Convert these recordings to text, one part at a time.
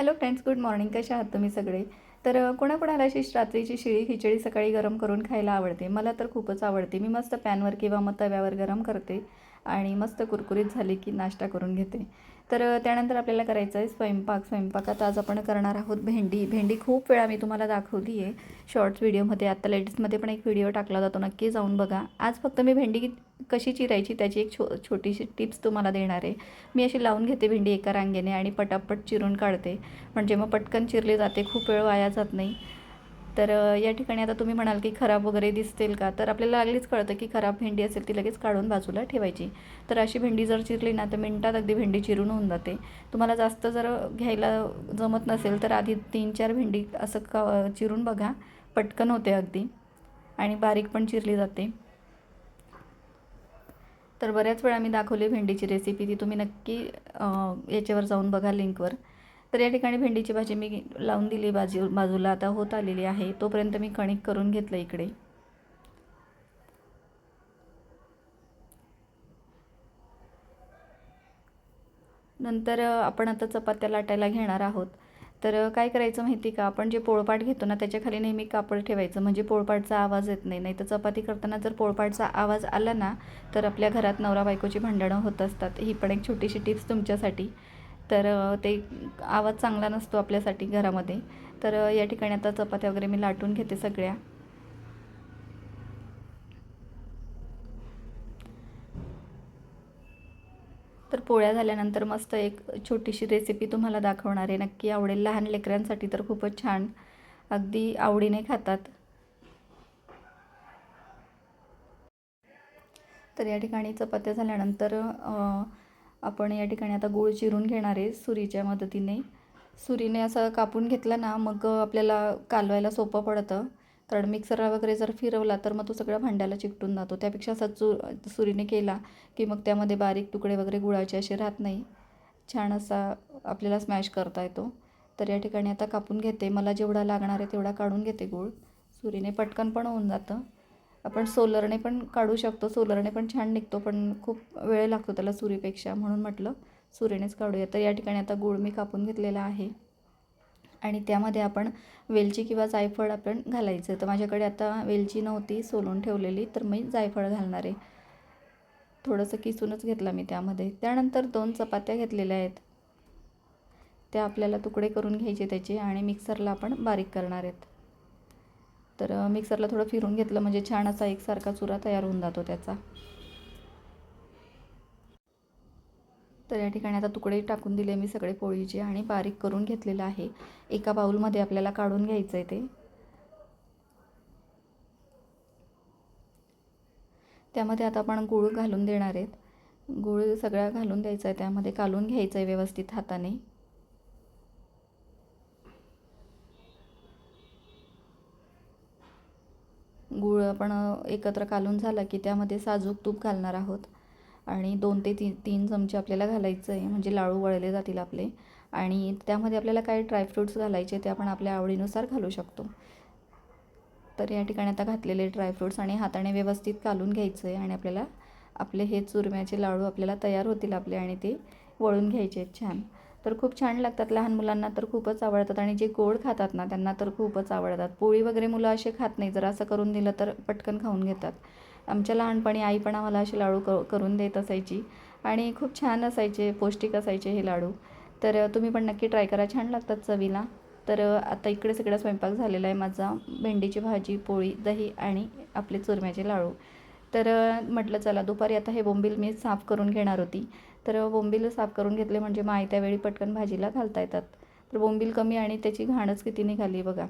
Hello friends good morning कशा आहात तुम्ही सगळे? तर कोणाकोणाला अशी रात्रीची शिळी खिचडी सकाळी गरम करून खायला आवडते? मला तर खूपच आवडते. मी मस्त पॅनवर किंवा मग तव्यावर गरम करते. आणि मस्त कुरकुरीत झाली की नाश्ता करून घेते. तर त्यानंतर आपल्याला करायचं आहे स्वयंपाक. स्वयंपाकात आज आपण करणार आहोत भेंडी. भेंडी खूप वेळा मी तुम्हाला दाखवली आहे शॉर्ट्स व्हिडिओमध्ये आत्ता लेटेस्टमध्ये पण एक व्हिडिओ टाकला जातो. नक्की जाऊन बघा. आज फक्त मी भेंडी कशी चिरायची त्याची एक छो छोटीशी टिप्स तुम्हाला देणार आहे. मी अशी लावून घेते भेंडी एका रांगेने आणि पटापट चिरून काढते. म्हणजे मग पटकन चिरली जाते. खूप वेळ वाया जात नाही. तर या ठिकाणी आता तुम्ही म्हणाल की खराब वगैरे दिसतील का? तर आपल्याला लागलीच कळतं की खराब भेंडी असेल ती लगेच काढून बाजूला ठेवायची. तर अशी भेंडी जर चिरली ना तर मिनटात अगदी भेंडी चिरून होऊन जाते. तुम्हाला जास्त जर घ्यायला जमत नसेल तर आधी तीन चार भेंडी असं का चिरून बघा. पटकन होते अगदी. आणि बारीक पण चिरली जाते. तर बऱ्याच वेळा मी दाखवली भेंडीची रेसिपी ती तुम्ही नक्की याच्यावर जाऊन बघा लिंकवर तर या ठिकाणी भेंडीची भाजी मी लावून दिली बाजू बाजूला आता होत आलेली आहे. तोपर्यंत मी कणिक करून घेतलं इकडे. नंतर आपण आता चपात्या लाटायला घेणार आहोत. तर काय करायचं माहिती का? आपण जे पोळपाट घेतो ना त्याच्याखाली नेहमी कापड ठेवायचं. म्हणजे पोळपाटचा आवाज येत नाही. नाही तर चपाती करताना जर पोळपाटचा आवाज आला ना तर आपल्या घरात नवरा बायकोची भांडणं होत असतात. ही पण एक छोटीशी टिप्स तुमच्यासाठी. तर ते आवाज चांगला नसतो आपल्यासाठी घरामध्ये. तर या ठिकाणी आता चपात्या वगैरे मी लाटून घेते सगळ्या. तर पोळ्या झाल्यानंतर मस्त एक छोटीशी रेसिपी तुम्हाला दाखवणार आहे. नक्की आवडेल. लहान लेकरांसाठी तर खूपच छान. अगदी आवडीने खातात. तर या ठिकाणी चपात्या झाल्यानंतर आपण या ठिकाणी आता गूळ चिरून घेणार आहे सुरीच्या मदतीने. सुरीने असं कापून घेतला ना मग आपल्याला कालवायला सोपं पडतं. कारण मिक्सरला वगैरे जर फिरवला तर मग तो सगळ्या भांड्याला चिकटून जातो. त्यापेक्षा असा चु सुरीने केला की मग त्यामध्ये बारीक तुकडे वगैरे गुळाचे असे राहत नाही. छान असा आपल्याला स्मॅश करता येतो. तर या ठिकाणी आता कापून घेते. मला जेवढा लागणार आहे तेवढा काढून घेते गूळ. सुरीने पटकन पण होऊन जातं. आपण सोलरने पण काढू शकतो सोलरने पण छान निघतो पण खूप वेळ लागतो त्याला सुरीपेक्षा म्हणून म्हटलं. सुरीनेच काढूया. तर या ठिकाणी आता गूळ मी कापून घेतलेला आहे. आणि त्यामध्ये आपण वेलची किंवा जायफळ आपण घालायचं. तर माझ्याकडे आता वेलची नव्हती सोलून ठेवलेली तर मी जायफळ घालणार आहे. थोडंसं किसूनच घेतला मी त्यामध्ये. त्यानंतर दोन चपात्या घेतलेल्या आहेत. त्या आपल्याला तुकडे करून घ्यायचे त्याचे आणि मिक्सरला आपण बारीक करणार आहेत. तर मिक्सरला थोडं फिरून घेतलं म्हणजे छान असा एकसारखा चुरा तयार होऊन जातो त्याचा. तर या ठिकाणी आता तुकडे टाकून दिले मी सगळे पोळीचे आणि बारीक करून घेतलेलं आहे. एका बाऊलमध्ये आपल्याला काढून घ्यायचं आहे ते. त्यामध्ये आता आपण गूळ घालून देणार आहेत. गूळ सगळा घालून द्यायचा आहे त्यामध्ये कालून घ्यायचं आहे व्यवस्थित हाताने. गूळ आपण एकत्र कालून झाला की त्यामध्ये साजूक तूप घालणार आहोत. आणि दोन ते तीन तीन चमचे आपल्याला घालायचं आहे म्हणजे लाडू वळले जातील आपले. आणि त्यामध्ये आपल्याला काही ड्रायफ्रूट्स घालायचे ते आपण आपल्या आवडीनुसार घालू शकतो. तर या ठिकाणी आता घातलेले ड्रायफ्रूट्स आणि हाताने व्यवस्थित कालून घ्यायचं आहे आणि आपल्याला आपले हे चुरम्याचे लाडू आपल्याला तयार होतील आपले आणि ते वळून घ्यायचे आहेत छान. तर खूप छान लागतात. लहान मुलांना तर खूपच आवडतात आणि जे गोड खातात ना त्यांना तर खूपच आवडतात. पोळी वगैरे मुलं असे खात नाही. जर असं करून दिलं तर पटकन खाऊन घेतात. आमच्या लहानपणी आई पण आम्हाला असे लाडू क करून देत असायची आणि खूप छान असायचे पौष्टिक असायचे हे लाडू. तर तुम्ही पण नक्की ट्राय करा. छान लागतात चवीला. तर आता इकडे सगळा स्वयंपाक झालेला आहे. माझा भेंडीची भाजी पोळी दही आणि आपले चुरम्याचे लाडू. तर म्हटलं चला दुपारी आता हे बोंबील मी साफ करून घेणार होती. तर बोंबील साफ करून घेतले म्हणजे मग आयत्या वेळी पटकन भाजीला घालता येतात. तर बोंबील कमी आणि त्याची घाणच किती निघाली बघा.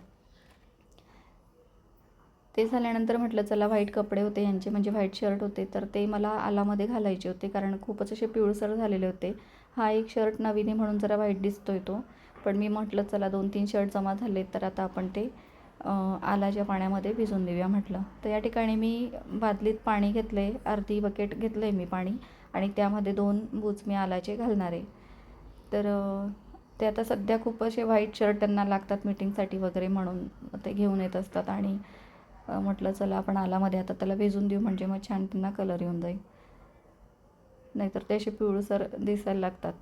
ते झाल्यानंतर म्हटलं चला व्हाईट कपडे होते यांचे म्हणजे व्हाईट शर्ट होते तर ते मला आलामध्ये घालायचे होते कारण खूपच असे पिवळसर झालेले होते. हा एक शर्ट नवीन आहे म्हणून जरा वाईट दिसतोय तो. पण मी म्हटलं चला दोन तीन शर्ट जमा झाले तर आता आपण ते आलाच्या पाण्यामध्ये भिजून देऊया म्हटलं. तर या ठिकाणी मी बादलीत पाणी घेतलं आहे अर्धी बकेट घेतलं आहे मी पाणी आणि त्यामध्ये दोन बूच मी आलाचे घालणार आहे. तर ते आता सध्या खूप असे व्हाईट शर्ट त्यांना लागतात मीटिंगसाठी वगैरे म्हणून ते घेऊन येत असतात आणि म्हटलं चला आपण आलामध्ये आता त्याला भिजून देऊ म्हणजे मग छान त्यांना कलर येऊन जाईल. नाहीतर ते असे पिवळसर दिसायला लागतात.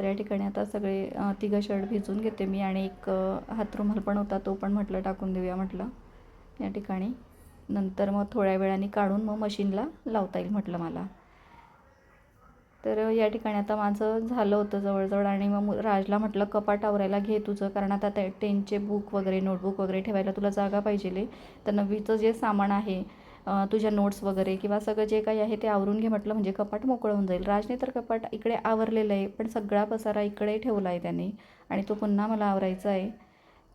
तर या ठिकाणी आता सगळे तिघं शर्ट भिजून घेते मी आणि एक अ, हातरुमाल पण होता तो पण म्हटलं टाकून देऊया म्हटलं. या ठिकाणी. नंतर मग थोड्या वेळाने काढून मग मशीनला लावता येईल म्हटलं मला. तर या ठिकाणी आता माझं झालं होतं जवळजवळ आणि मग राजला म्हटलं कपाट आवरायला घे तुझं कारण आता ते टेनचे बुक वगैरे नोटबुक वगैरे ठेवायला तुला जागा पाहिजे तर नववीचं जे सामान आहे तुझ्या नोट्स वगैरे किंवा सगळं जे काही आहे ते आवरून घे म्हटलं म्हणजे कपाट मोकळं होऊन जाईल. राजने तर कपाट इकडे आवरलेलं आहे पण सगळा पसारा इकडे ठेवला आहे त्याने आणि तो पुन्हा मला आवरायचा आहे.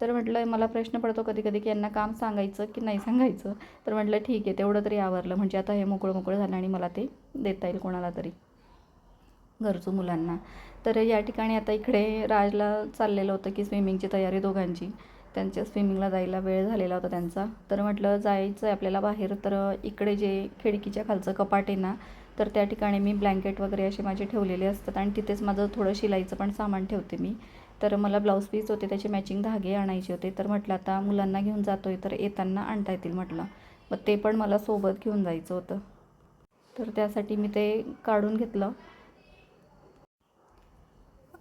तर म्हटलं मला प्रश्न पडतो कधी कधी की यांना काम सांगायचं की नाही सांगायचं? तर म्हटलं ठीक आहे तेवढं तरी आवरलं. म्हणजे आता हे मोकळं मोकळं झालं आणि मला ते देता येईल कोणाला तरी गरजू मुलांना. तर या ठिकाणी आता इकडे राजला चाललेलं होतं की स्विमिंगची तयारी दोघांची. त्यांच्या स्विमिंगला जायला वेळ झालेला होता त्यांचा. तर म्हटलं जायचं आहे आपल्याला बाहेर. तर इकडे जे खिडकीच्या खालचं कपाट आहे ना तर त्या ठिकाणी मी ब्लँकेट वगैरे असे माझे ठेवलेले असतात आणि तिथेच माझं थोडं शिलाईचं पण सामान ठेवते मी. तर मला ब्लाऊज पीस होते त्याचे मॅचिंग धागे आणायचे होते. तर म्हटलं आता मुलांना घेऊन जातो आहे तर येताना आणता येतील म्हटलं. मग ते पण मला सोबत घेऊन जायचं होतं. तर त्यासाठी मी ते काढून घेतलं.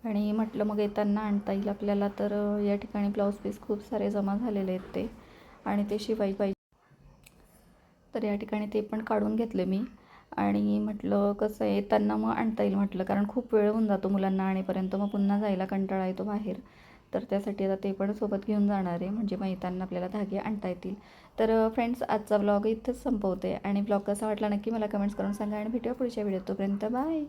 आणि म्हटलं मग येताना आणता येईल. आपल्याला तर या ठिकाणी ब्लाऊज पीस खूप सारे जमा झालेले आहेत ते. आणि ते शिवाय पाहिजे तर या ठिकाणी ते पण काढून घेतले मी. आणि म्हटलं कसं आहे येताना मग आणता येईल म्हटलं. कारण खूप वेळ होऊन जातो मुलांना आणेपर्यंत. मग पुन्हा जायला कंटाळा येतो बाहेर. तर त्यासाठी आता ते पण सोबत घेऊन जाणार आहे. म्हणजे मग येताना आपल्याला धागे आणता येतील. तर फ्रेंड्स आजचा ब्लॉग इथंच संपवते. आणि ब्लॉग कसा वाटला नक्की मला कमेंट्स करून सांगा. आणि भेटूया पुढच्या व्हिडिओ तोपर्यंत. बाय